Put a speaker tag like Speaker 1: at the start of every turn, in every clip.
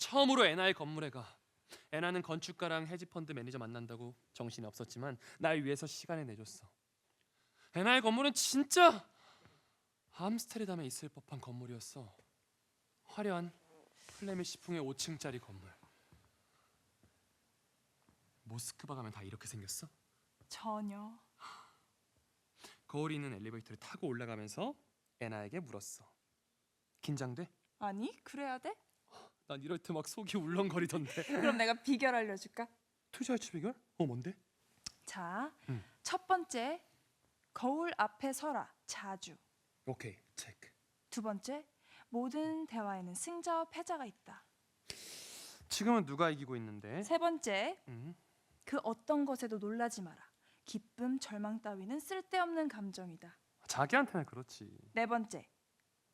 Speaker 1: 처음으로 애나의 건물에 가. 애나는 건축가랑 헤지펀드 매니저 만난다고 정신이 없었지만 날 위해서 시간을 내줬어. 애나의 건물은 진짜 암스테르담에 있을 법한 건물이었어. 화려한 플레미시풍의 5층짜리 건물. 모스크바 가면 다 이렇게 생겼어?
Speaker 2: 전혀.
Speaker 1: 거울이 있는 엘리베이터를 타고 올라가면서 애나에게 물었어. 긴장돼?
Speaker 2: 아니 그래야 돼?
Speaker 1: 난 이럴 때 막 속이 울렁거리던데.
Speaker 2: 그럼 내가 비결 알려줄까?
Speaker 1: 투자할치 비결? 어 뭔데?
Speaker 2: 자,
Speaker 1: 음.
Speaker 2: 첫 번째 거울 앞에 서라 자주.
Speaker 1: 오케이 체크.
Speaker 2: 두 번째 모든 대화에는 승자와 패자가 있다.
Speaker 1: 지금은 누가 이기고 있는데?
Speaker 2: 세 번째
Speaker 1: 음.
Speaker 2: 그 어떤 것에도 놀라지 마라. 기쁨, 절망 따위는 쓸데없는 감정이다.
Speaker 1: 자기한테는 그렇지.
Speaker 2: 네 번째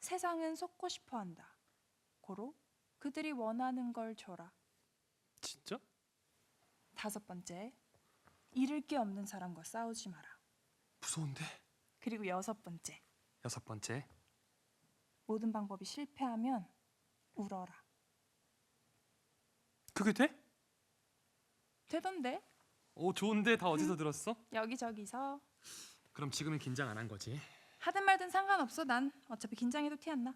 Speaker 2: 세상은 속고 싶어한다. 고로 그들이 원하는 걸 줘라.
Speaker 1: 진짜?
Speaker 2: 다섯 번째 잃을 게 없는 사람과 싸우지 마라.
Speaker 1: 무서운데.
Speaker 2: 그리고 여섯 번째
Speaker 1: 여섯 번째.
Speaker 2: 모든 방법이 실패하면 울어라.
Speaker 1: 그게 돼?
Speaker 2: 되던데
Speaker 1: 오 좋은데 다 어디서 들었어?
Speaker 2: 여기저기서
Speaker 1: 그럼 지금은 긴장 안 한 거지.
Speaker 2: 하든 말든 상관없어. 난 어차피 긴장해도 티 안 나.